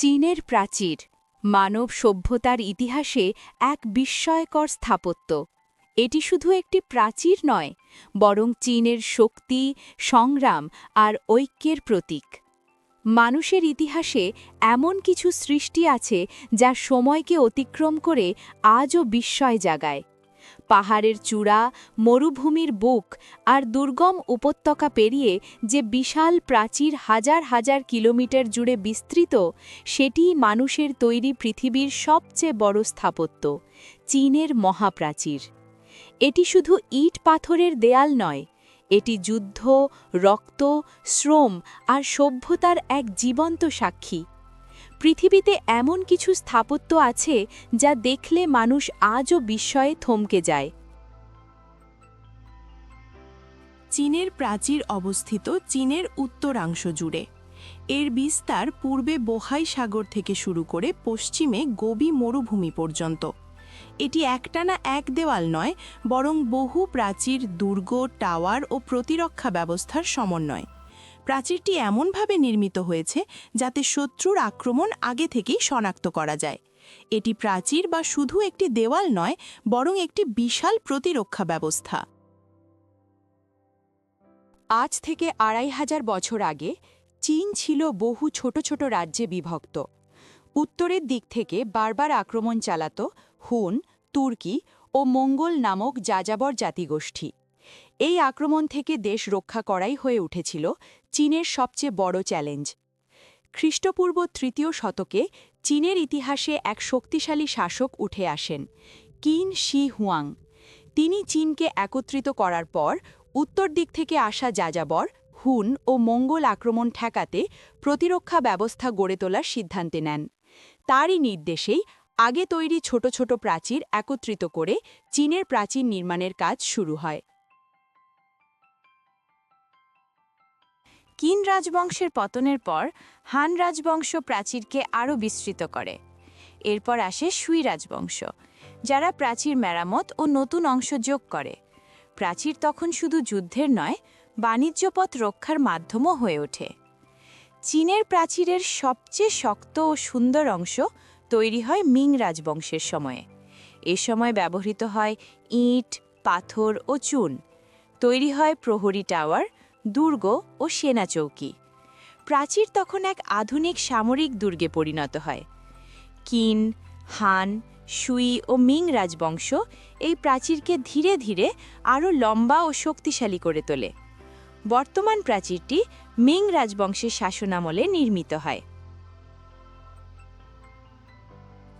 চীনের প্রাচীর, মানব সভ্যতার ইতিহাসে এক বিস্ময়কর স্থাপত্য। এটি শুধু একটি প্রাচীর নয়, বরং চীনের শক্তি, সংগ্রাম আর ঐক্যের প্রতীক। মানুষের ইতিহাসে এমন কিছু সৃষ্টি আছে যা সময়কে অতিক্রম করে আজও বিস্ময় জাগায়। পাহাড়ের চূড়া, মরুভূমির বুক আর দুর্গম উপত্যকা পেরিয়ে যে বিশাল প্রাচীর হাজার হাজার কিলোমিটার জুড়ে বিস্তৃত, সেটি মানুষের তৈরি পৃথিবীর সবচেয়ে বড় স্থাপত্য, চীনের মহাপ্রাচীর। এটি শুধু ইট পাথরের দেয়াল নয়, এটি যুদ্ধ, রক্ত, শ্রম আর সভ্যতার এক জীবন্ত সাক্ষী। পৃথিবীতে এমন কিছু স্থাপত্য আছে যা দেখলে মানুষ আজও বিস্ময়ে থমকে যায়। চীনের প্রাচীর অবস্থিত চীনের উত্তরাংশ জুড়ে। এর বিস্তার পূর্বে বোহাই সাগর থেকে শুরু করে পশ্চিমে গোবি মরুভূমি পর্যন্ত। এটি একটানা এক দেওয়াল নয়, বরং বহু প্রাচীর, দুর্গ, টাওয়ার ও প্রতিরক্ষা ব্যবস্থার সমন্বয়। প্রাচীরটি এমনভাবে নির্মিত হয়েছে যাতে শত্রুর আক্রমণ আগে থেকেই শনাক্ত করা যায়। এটি প্রাচীর বা শুধু একটি দেওয়াল নয়, বরং একটি বিশাল প্রতিরক্ষা ব্যবস্থা। আজ থেকে আড়াই হাজার বছর আগে চীন ছিল বহু ছোট ছোট রাজ্যে বিভক্ত। উত্তরের দিক থেকে বারবার আক্রমণ চালাত হুন, তুর্কি ও মঙ্গল নামক যাযাবর জাতিগোষ্ঠী। এই আক্রমণ থেকে দেশ রক্ষা করাই হয়ে উঠেছিল চীনের সবচেয়ে বড় চ্যালেঞ্জ। খ্রিস্টপূর্ব তৃতীয় শতকে চীনের ইতিহাসে এক শক্তিশালী শাসক উঠে আসেন, কিন শি হুয়াং। তিনি চীনকে একত্রিত করার পর উত্তর দিক থেকে আসা যাযাবর, হুন ও মঙ্গল আক্রমণ ঠেকাতে প্রতিরক্ষা ব্যবস্থা গড়ে তোলার সিদ্ধান্তে নেন। তারই নির্দেশেই আগে তৈরি ছোট ছোট প্রাচীর একত্রিত করে চীনের প্রাচীর নির্মাণের কাজ শুরু হয়। কিন রাজবংশের পতনের পর, হান রাজবংশ প্রাচীরকে আরও বিস্তৃত করে। এরপর আসে সুই রাজবংশ, যারা প্রাচীর মেরামত ও নতুন অংশ যোগ করে। প্রাচীর তখন শুধু যুদ্ধের নয়, বাণিজ্যপথ রক্ষার মাধ্যমও হয়ে ওঠে। চীনের প্রাচীরের সবচেয়ে শক্ত ও সুন্দর অংশ তৈরি হয় মিং রাজবংশের সময়ে। এ সময় ব্যবহৃত হয় ইট, পাথর ও চুন। তৈরি হয় প্রহরী টাওয়ার দুর্গ ও সেনা চৌকি। প্রাচীর তখন এক আধুনিক সামরিক দুর্গে পরিণত হয়। কিন, হান, সুই ও মিং রাজবংশ এই প্রাচীরকে ধীরে ধীরে আরও লম্বা ও শক্তিশালী করে তোলে। বর্তমান প্রাচীরটি মিং রাজবংশের শাসনামলে নির্মিত হয়।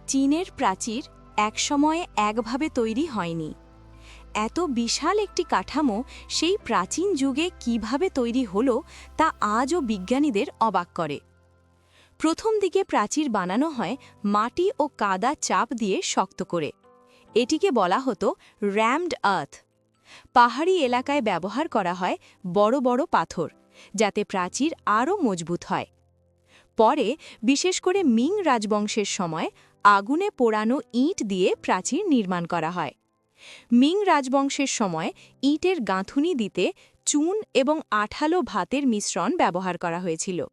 চীনের প্রাচীর একসময়ে একভাবে তৈরি হয়নি। এত বিশাল একটি কাঠামো সেই প্রাচীন যুগে কীভাবে তৈরি হলো তা আজও বিজ্ঞানীদের অবাক করে। প্রথম দিকে প্রাচীর বানানো হয় মাটি ও কাদা চাপ দিয়ে শক্ত করে। এটিকে বলা হতো র্যামড আর্থ। পাহাড়ি এলাকায় ব্যবহার করা হয় বড় বড় পাথর, যাতে প্রাচীর আরও মজবুত হয়। পরে, বিশেষ করে মিং রাজবংশের সময়, আগুনে পোড়ানো ইট দিয়ে প্রাচীর নির্মাণ করা হয়। মিং রাজবংশের সময় ইটের গাঁথুনি দিতে চুন এবং আঠালো ভাতের মিশ্রণ ব্যবহার করা হয়েছিল।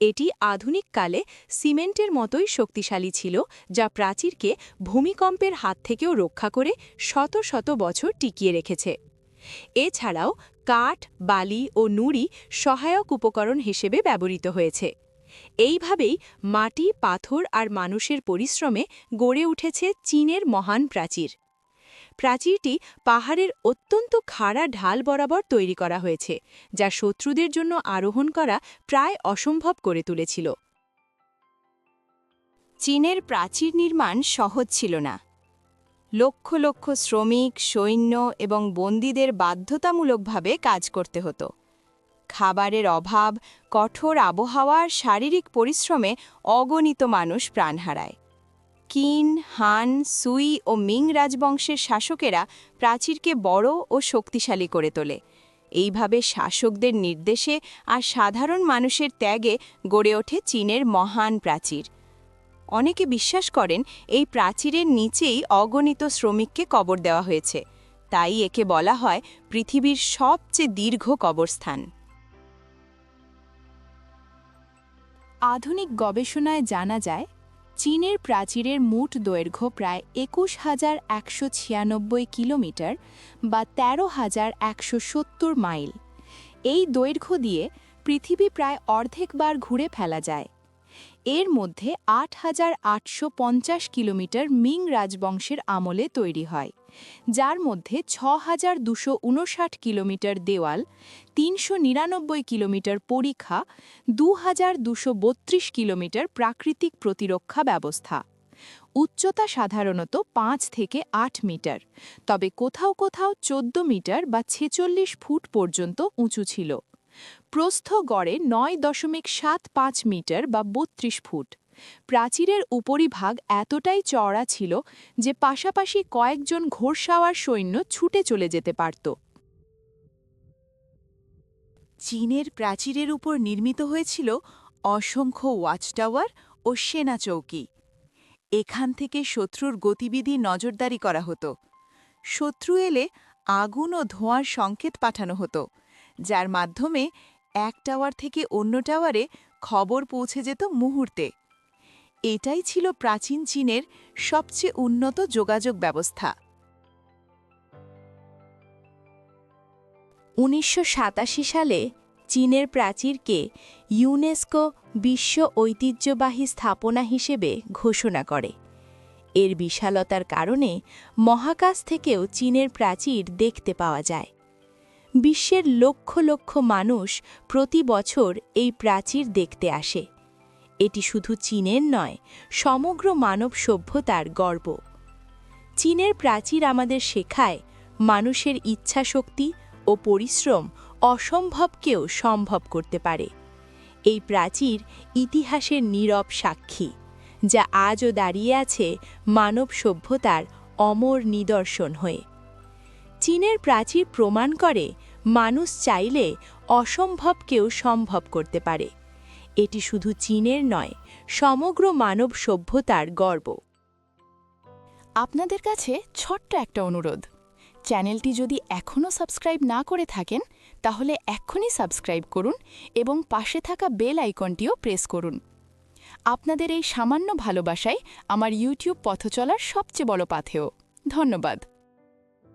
এটি আধুনিককালে সিমেন্টের মতোই শক্তিশালী ছিল, যা প্রাচীরকে ভূমিকম্পের হাত থেকেও রক্ষা করে শত শত বছর টিকিয়ে রেখেছে। এছাড়াও কাঠ, বালি ও নুড়ি সহায়ক উপকরণ হিসেবে ব্যবহৃত হয়েছে। এইভাবেই মাটি, পাথর আর মানুষের পরিশ্রমে গড়ে উঠেছে চীনের মহান প্রাচীর। প্রাচীরটি পাহাড়ের অত্যন্ত খাড়া ঢাল বরাবর তৈরি করা হয়েছে, যা শত্রুদের জন্য আরোহণ করা প্রায় অসম্ভব করে তুলেছিল। চীনের প্রাচীর নির্মাণ সহজ ছিল না। লক্ষ লক্ষ শ্রমিক, সৈন্য এবং বন্দীদের বাধ্যতামূলকভাবে কাজ করতে হতো। খাবারের অভাব, কঠোর আবহাওয়ার শারীরিক পরিশ্রমে অগণিত মানুষ প্রাণ হারায়। কিন, হান, সুই ও মিং রাজবংশের শাসকেরা প্রাচীরকে বড় ও শক্তিশালী করে তোলে। এইভাবে শাসকদের নির্দেশে আর সাধারণ মানুষের ত্যাগে গড়ে ওঠে চীনের মহান প্রাচীর। অনেকে বিশ্বাস করেন এই প্রাচীরের নিচেই অগণিত শ্রমিককে কবর দেওয়া হয়েছে। তাই একে বলা হয় পৃথিবীর সবচেয়ে দীর্ঘ কবরস্থান। আধুনিক গবেষণায় জানা যায় চীনের প্রাচীরের মোট দৈর্ঘ্য প্রায় একুশ হাজার একশো ছিয়ানব্বই কিলোমিটার বা তেরো হাজার একশো সত্তর মাইল। এই দৈর্ঘ্য দিয়ে পৃথিবী প্রায় অর্ধেকবার ঘুরে ফেলা যায়। এর মধ্যে আট হাজার আটশো পঞ্চাশ কিলোমিটার মিং রাজবংশের আমলে তৈরি হয়। যার মধ্যে ছ হাজার দুশো কিলোমিটার দেওয়াল, তিনশো নিরানব্বই কিলোমিটার পরীক্ষা দু হাজার দুশো বত্রিশ কিলোমিটার প্রাকৃতিক প্রতিরক্ষা ব্যবস্থা। উচ্চতা সাধারণত পাঁচ থেকে আট মিটার, তবে কোথাও কোথাও চোদ্দ মিটার বা ছেচল্লিশ ফুট পর্যন্ত উঁচু ছিল। প্রস্থ গড়ে নয় দশমিক সাত পাঁচ মিটার বা বত্রিশ ফুট। প্রাচীরের উপরিভাগ এতটাই চওড়া ছিল যে পাশাপাশি কয়েকজন ঘোড়সাওয়ার সৈন্য ছুটে চলে যেতে পারত। চীনের প্রাচীরের উপর নির্মিত হয়েছিল অসংখ্য ওয়াচ টাওয়ার ও সেনা চৌকি। এখান থেকে শত্রুর গতিবিধি নজরদারি করা হতো। শত্রু এলে আগুন ও ধোঁয়ার সংকেত পাঠানো হতো, যার মাধ্যমে এক টাওয়ার থেকে অন্য টাওয়ারে খবর পৌঁছে যেত মুহূর্তে। এটাই ছিল প্রাচীন চীনের সবচেয়ে উন্নত যোগাযোগ ব্যবস্থা। উনিশশো সাতাশি সালে চীনের প্রাচীরকে ইউনেস্কো বিশ্ব ঐতিহ্যবাহী স্থাপনা হিসেবে ঘোষণা করে। এর বিশালতার কারণে মহাকাশ থেকেও চীনের প্রাচীর দেখতে পাওয়া যায়। বিশ্বের লক্ষ লক্ষ মানুষ প্রতি বছর এই প্রাচীর দেখতে আসে। এটি শুধু চীনের নয়, সমগ্র মানব সভ্যতার গর্ব। চীনের প্রাচীর আমাদের শেখায় মানুষের ইচ্ছাশক্তি ও পরিশ্রম অসম্ভবকেও সম্ভব করতে পারে। এই প্রাচীর ইতিহাসের নীরব সাক্ষী, যা আজও দাঁড়িয়ে আছে মানব সভ্যতার অমর নিদর্শন হয়ে। চীনের প্রাচীর প্রমাণ করে মানুষ চাইলে অসম্ভবকেও সম্ভব করতে পারে। এটি শুধু চীনের নয়, সমগ্র মানব সভ্যতার গর্ব। আপনাদের কাছে ছোট্ট একটা অনুরোধ। চ্যানেলটি যদি এখনও সাবস্ক্রাইব না করে থাকেন, তাহলে এক্ষুনি সাবস্ক্রাইব করুন এবং পাশে থাকা বেল আইকনটিও প্রেস করুন। আপনাদের এই সামান্য ভালোবাসাই আমার ইউটিউব পথচলার সবচেয়ে বড় পাথেয়। ধন্যবাদ।